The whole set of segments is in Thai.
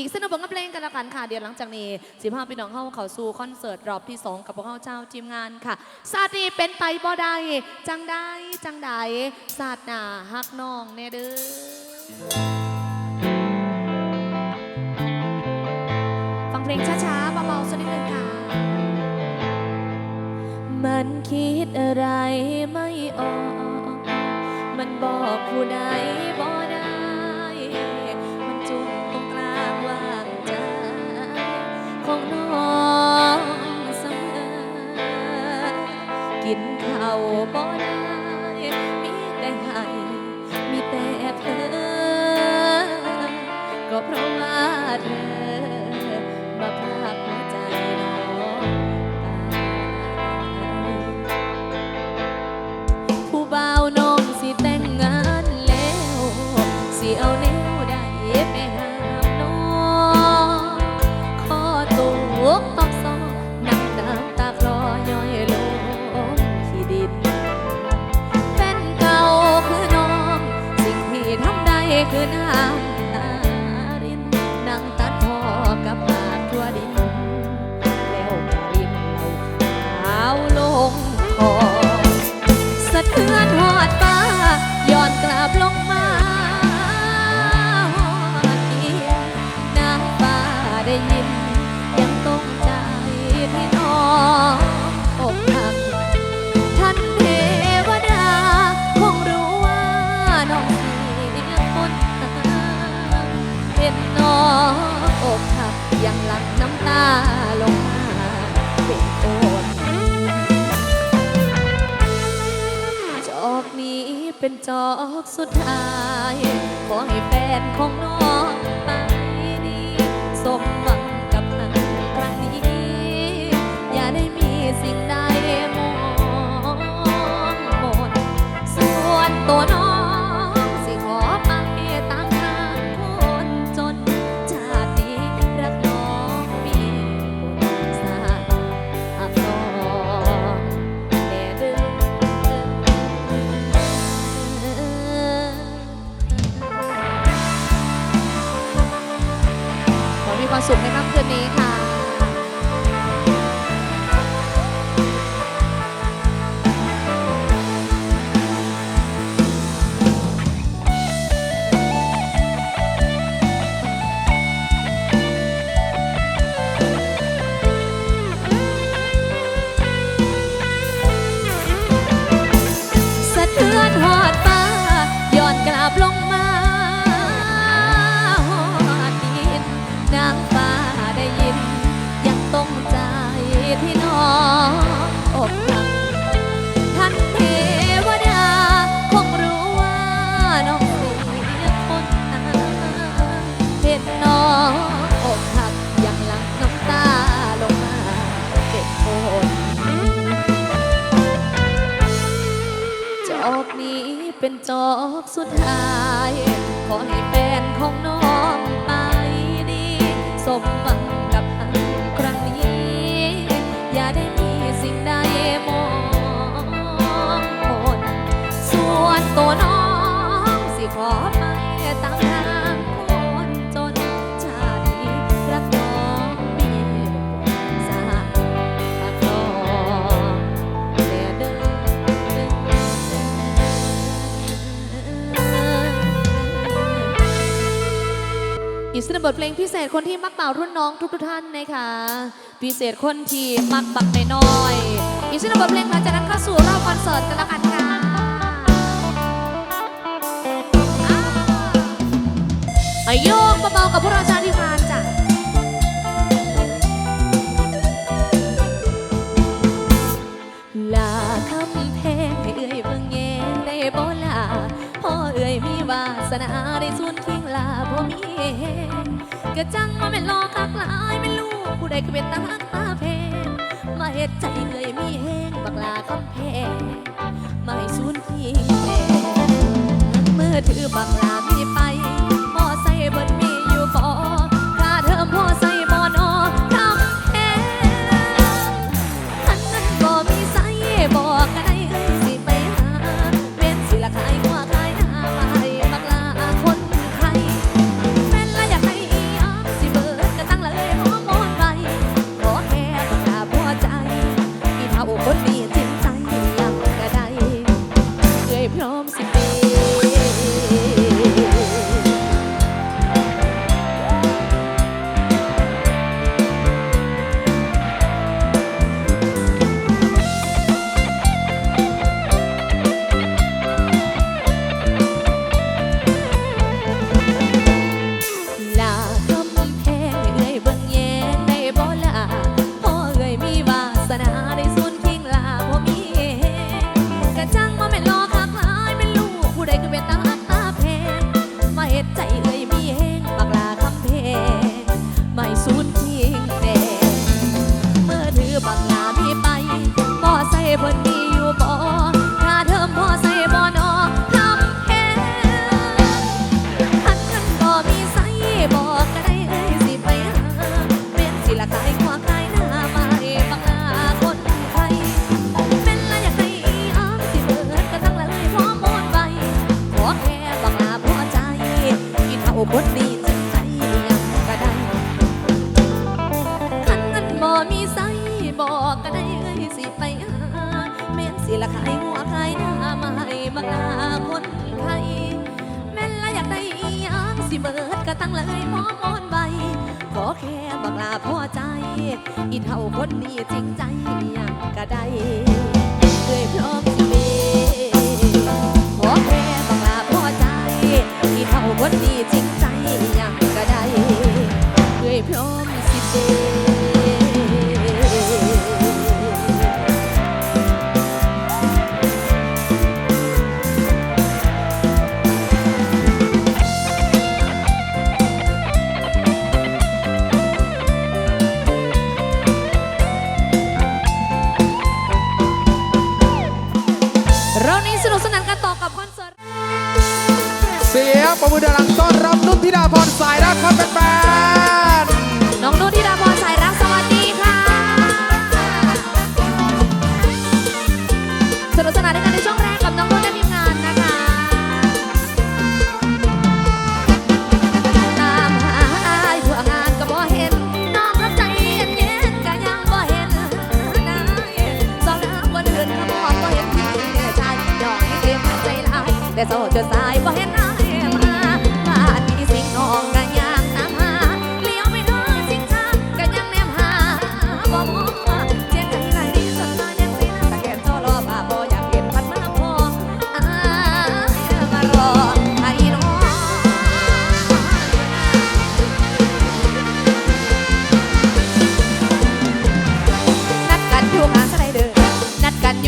อีกสนุกบังเพลงกันละกันค่ะ เดี๋ยวหลังจากนี้สิบห้าพี่น้องเข้าเขาสู่คอนเสิร์ตรอบที่ 2 กับพวกเขาเจ้าทีมงานค่ะศาตีเป็นไปบ่ได้จังได้จังใดศาสตร์หนาฮักน้องแน่เด้อฟังเพลงช้าๆเบาๆสักนิดนึงค่ะ มันคิดอะไรไม่ออก มันบอกผู้ใด กินข้าวบ่ได้มีแต่ให้มีแต่เธอ ก็เพราะว่าเธอ คือน้ำตา เป็นจอกสุดท้าย ขอให้แฟนของน้องไปดีสมหวังกับทางครั้งนี้ อย่าได้มีสิ่งใดมองมนส่วนตัวน้อง ความสุขในค่ำคืนนี้ค่ะ อกสุดท้าย ขอให้แฟนของน้องไปดีสมหวังกับทางครั้งนี้ อย่าได้มีสิ่งใดมองมนส่วนตัวน้อง ทเพลงพิเศษคนที่มักเป่ารุ่นน้องทุกๆท่านนะคะพิเศษคนที่มักบักน้อยอีกสนบทเพลงหลังจากนั้นเข้าสู่รอบคอนเสิร์ตกันแล้วกันค่ะอาโยกเบาๆกับพวกเราชาติพานจ้ะลาคำแพงให้เอ่ยเบิ่งแยงได้บ่ลาพ่อเอ่ยมีวาสนาได้ส่วนคิงลาบ่มีแฮง กะจังมาแม่รอคักหลายไม่รู้ผู้ใดก็เป็นตาหักตาแพงมาเฮ็ดใจเอ่ยมีแฮงบักลาคำแพงมาให้สูนคิงแลมือถือบักลามีไป 如果你。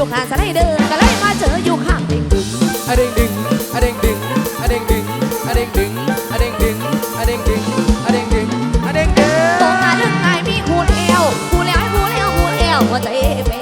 อยู่ข้างสไลเดอร์ก็เลยมาเจออยู่ข้างเด็กดึงอะเด้งดึงอะเด้งดึงอะเด้งดึงอะเด้งดึงอะเด้งดึงอะเด้งดึงอะเด้งดึงอะเด้งดึงตรงหน้าดึงไงมีหูเอวหูแล้วให้หูแล้วหูแล้วหัวใจเป็น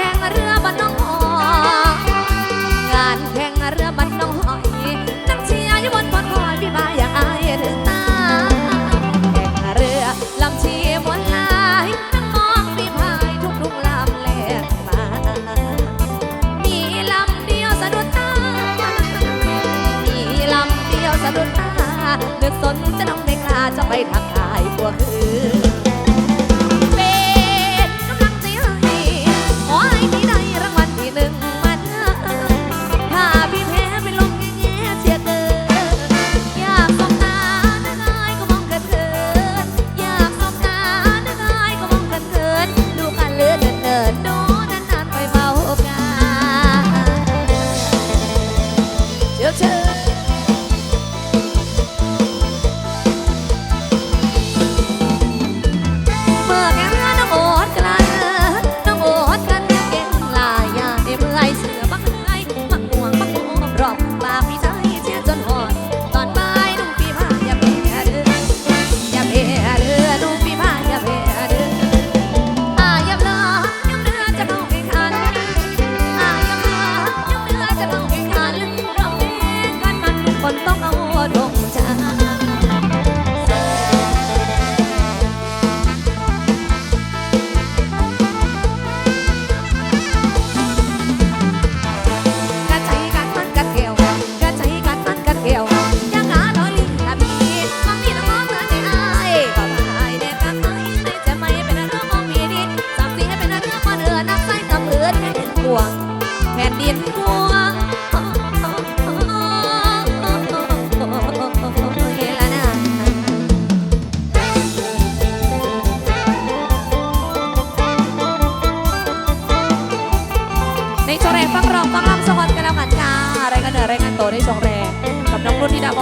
ข่งเรือบันน้องหอยงานแข่งเรือบันน้องหอยนั่งเชียร์อยู่บนบนหอยพี่บายอย่าอายถึงตาแข่งเรือลำเชียร์วนลายนั่งมองพี่พายทุกทุกลำแหลกมามีลำเดียวสะดุดตามีลำเดียวสะดุดตาเดือดสนจะน้องเด็กลาจะไปทักทายตัวคือ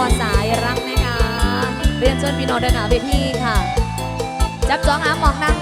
อสายรักนะคะ เรียนเชิญพี่น้องเดินหนาเวทีค่ะ จับจองอ้ามมองนั่ง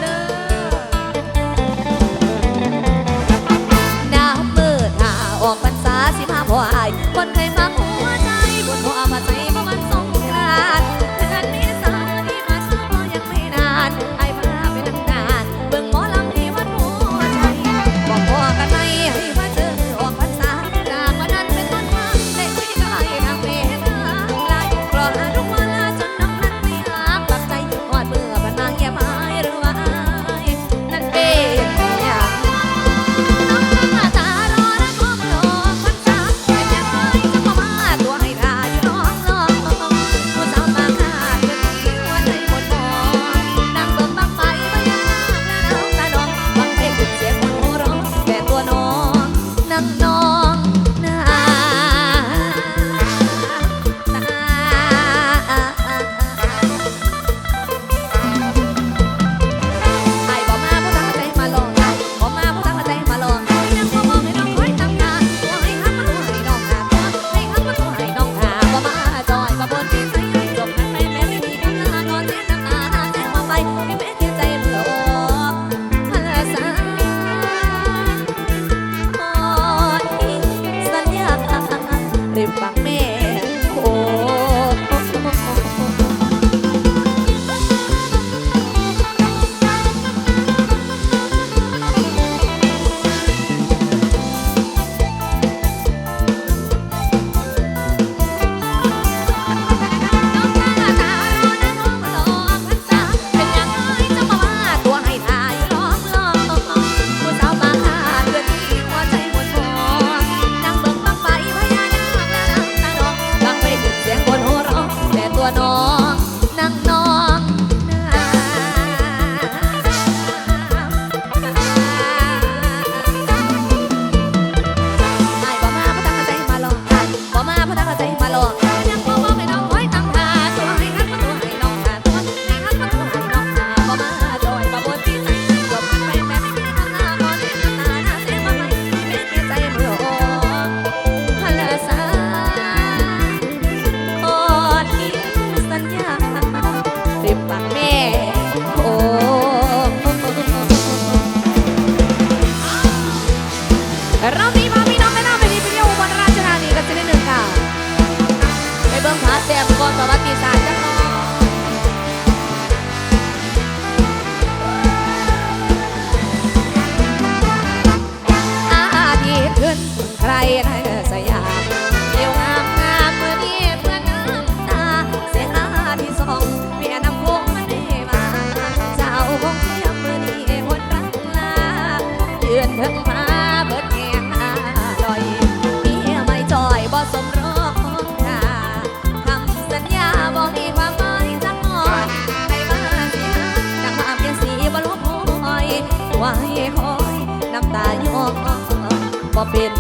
it